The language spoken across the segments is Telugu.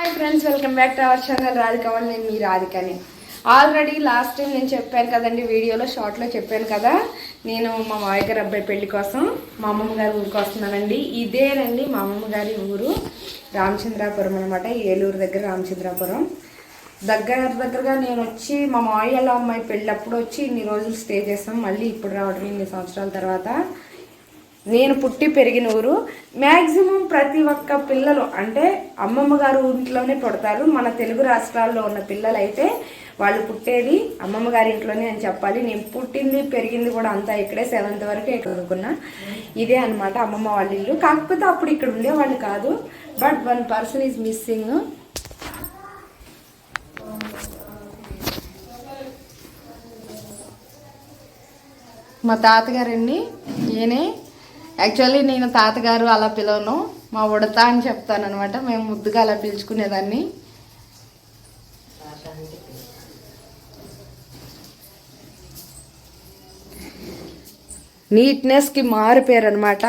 Hi friends welcome back to our channel Radhika వాళ్ళు నేను మీ రాధికని ఆల్రెడీ లాస్ట్ టైం నేను చెప్పాను కదండి వీడియోలో షార్ట్లో చెప్పాను కదా నేను మా మావయ్య గారి అబ్బాయి పెళ్ళి కోసం మా అమ్మమ్మ గారి ఊరికి వస్తున్నానండి. ఇదేనండి మా అమ్మమ్మ గారి ఊరు రామచంద్రాపురం అనమాట ఏలూరు దగ్గర రామచంద్రాపురం. దగ్గర దగ్గరగా నేను వచ్చి మా మావయ్య వాళ్ళ అమ్మాయి పెళ్ళప్పుడు వచ్చి ఇన్ని రోజులు స్టే చేస్తాం మళ్ళీ ఇప్పుడు రావడం ఇన్ని సంవత్సరాల తర్వాత. నేను పుట్టి పెరిగిన ఊరు. మ్యాక్సిమం ప్రతి ఒక్క పిల్లలు అంటే అమ్మమ్మ గారు ఇంట్లోనే పుడతారు. మన తెలుగు రాష్ట్రాల్లో ఉన్న పిల్లలైతే వాళ్ళు పుట్టేది అమ్మమ్మ గారి ఇంట్లోనే అని చెప్పాలి. నేను పుట్టింది పెరిగింది కూడా అంతా ఇక్కడే సెవెంత్ వరకు ఇక్కడ ఇదే అన్నమాట అమ్మమ్మ వాళ్ళ ఇల్లు. కాకపోతే అప్పుడు ఇక్కడ ఉండేవాళ్ళు కాదు. But one person is missing మా తాతగారండి ఈయనే యాక్చువల్లీ నేను తాతగారు అలా పిలవను. మా ఉడత అని చెప్తాను అనమాట మేము ముద్దుగా అలా పిలుచుకునేదాన్ని. నీట్నెస్కి మారు పేరు అనమాట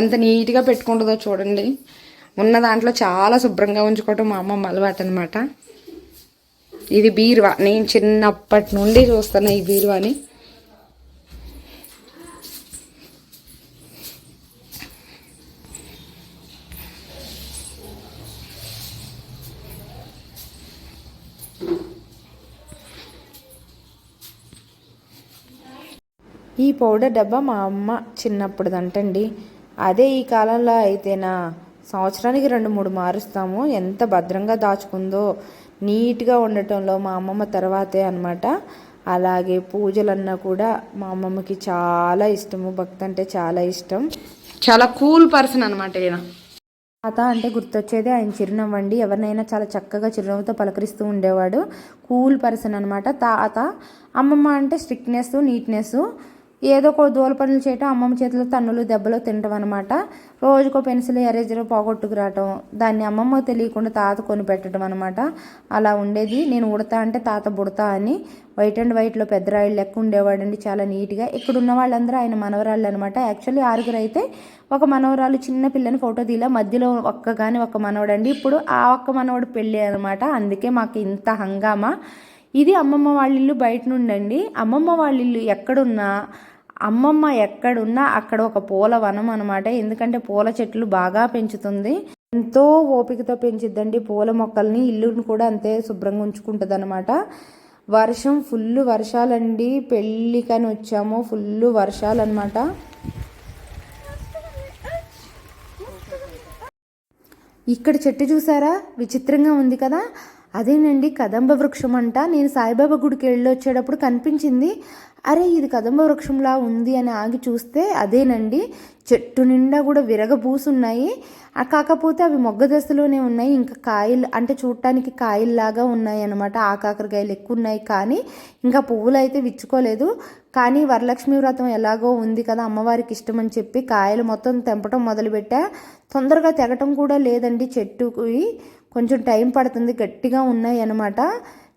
ఎంత నీట్గా పెట్టుకుంటుందో చూడండి. ఉన్న దాంట్లో చాలా శుభ్రంగా ఉంచుకోవటం మా అమ్మమ్మ అలవాటు అనమాట ఇది బీరువా. నేను చిన్నప్పటి నుండి చూస్తాను ఈ బీరువాని. ఈ పౌడర్ డబ్బా మా అమ్మ చిన్నప్పుడుదంటండి. అదే ఈ కాలంలో అయితేనా సంవత్సరానికి రెండు మూడు మారుస్తాము. ఎంత భద్రంగా దాచుకుందో నీట్గా ఉండటంలో మా అమ్మమ్మ తర్వాతే అనమాట అలాగే పూజలన్నా కూడా మా అమ్మమ్మకి చాలా ఇష్టము. భక్తి అంటే చాలా ఇష్టం. చాలా కూల్ పర్సన్ అనమాట ఈయన. తాత అంటే గుర్తొచ్చేది ఆయన చిరునవ్వు అండి. ఎవరినైనా చాలా చక్కగా చిరునవ్వుతో పలకరిస్తూ ఉండేవాడు. కూల్ పర్సన్ అనమాట తాత. అమ్మమ్మ అంటే స్ట్రిక్ట్నెస్ నీట్నెస్ ఏదో ఒక దూల పనులు చేయటం అమ్మమ్మ చేతిలో తన్నులు దెబ్బలు తినటం అనమాట రోజుకో పెన్సిల్ ఎరేజర్ పోగొట్టుకు రావటం దాన్ని అమ్మమ్మ తెలియకుండా తాత కొని పెట్టడం అనమాట అలా ఉండేది. నేను ఉడతా అంటే తాత బుడతా అని వైట్ అండ్ వైట్లో పెద్ద రాయిలు లెక్క ఉండేవాడండి చాలా నీట్గా. ఇక్కడ ఉన్న వాళ్ళందరూ ఆయన మనవరాళ్ళు అనమాట యాక్చువల్లీ ఆరుగురు అయితే ఒక మనవరాలు చిన్న పిల్లని ఫోటో తీలా మధ్యలో ఒక్క కానీ ఒక మనవడండి. ఇప్పుడు ఆ ఒక్క మనవడు పెళ్ళి అనమాట అందుకే మాకు ఇంత హంగామా. ఇది అమ్మమ్మ వాళ్ళ ఇల్లు బయట నుండండి. అమ్మమ్మ వాళ్ళ ఇల్లు ఎక్కడున్నా అమ్మమ్మ ఎక్కడున్నా అక్కడ ఒక పూల వనం అనమాట ఎందుకంటే పూల చెట్లు బాగా పెంచుతుంది. ఎంతో ఓపికతో పెంచిద్దండి పూల మొక్కల్ని. ఇల్లుని కూడా అంతే శుభ్రంగా ఉంచుకుంటుంది అనమాట వర్షం ఫుల్ వర్షాలండి. పెళ్ళికని వచ్చాము. ఫుల్ వర్షాలు అనమాట ఇక్కడ చెట్టు చూసారా? విచిత్రంగా ఉంది కదా? అదేనండి కదంబ వృక్షం అంట నేను సాయిబాబా గుడికి వెళ్ళి వచ్చేటప్పుడు కనిపించింది అరే ఇది కదంబ వృక్షంలా ఉంది అని ఆగి చూస్తే అదేనండి చెట్టు నిండా కూడా విరగబూసున్నాయి. ఆ కాకపోతే అవి మొగ్గ దశలోనే ఉన్నాయి ఇంకా కాయలు అంటే చూడటానికి కాయల్లాగా ఉన్నాయి అనమాట ఆ కాకరకాయలు ఎక్కువ ఉన్నాయి కానీ ఇంకా పువ్వులు అయితే విచ్చుకోలేదు. కానీ వరలక్ష్మి వ్రతం ఎలాగో ఉంది కదా అమ్మవారికి ఇష్టం అని చెప్పి కాయలు మొత్తం తెంపటం మొదలుపెట్టా. తొందరగా తెగటం కూడా లేదండి చెట్టుకి కొంచెం టైం పడుతుంది గట్టిగా ఉన్నాయి అనమాట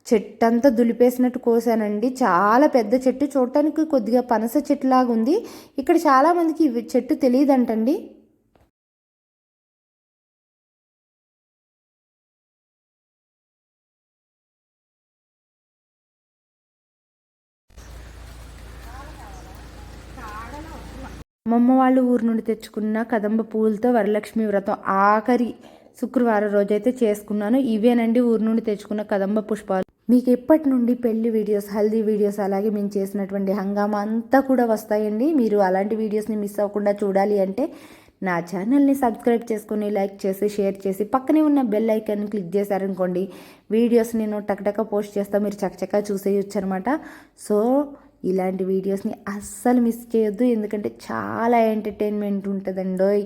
చెట్టు అంతా దులిపేసినట్టు కోసానండి. చాలా పెద్ద చెట్టు చూడటానికి కొద్దిగా పనస చెట్టు లాగా ఉంది ఇక్కడ చాలామందికి ఇవి చెట్టు తెలియదంటండి. అమ్మమ్మ వాళ్ళ ఊరు నుండి తెచ్చుకున్న కదంబ పూలతో వరలక్ష్మి వ్రతం ఆఖరి శుక్రవారం రోజైతే చేసుకున్నాను. ఇవేనండి ఊరు నుండి తెచ్చుకున్న కదంబ పుష్పాలు. మీకు ఎప్పటి నుండి పెళ్ళి వీడియోస్ హల్దీ వీడియోస్ అలాగే మేము చేసినటువంటి హంగామా అంతా కూడా వస్తాయండి. మీరు అలాంటి వీడియోస్ని మిస్ అవ్వకుండా చూడాలి అంటే నా ఛానల్ని సబ్స్క్రైబ్ చేసుకొని లైక్ చేసి షేర్ చేసి పక్కనే ఉన్న బెల్ ఐకాన్ క్లిక్ చేశారనుకోండి వీడియోస్ నేను టక్టక పోస్ట్ చేస్తా మీరు చక్కచక్క చూసేయచ్చు అనమాట సో ఇలాంటి వీడియోస్ని అస్సలు మిస్ చేయొద్దు. ఎందుకంటే చాలా ఎంటర్టైన్మెంట్ ఉంటుందండోయ్.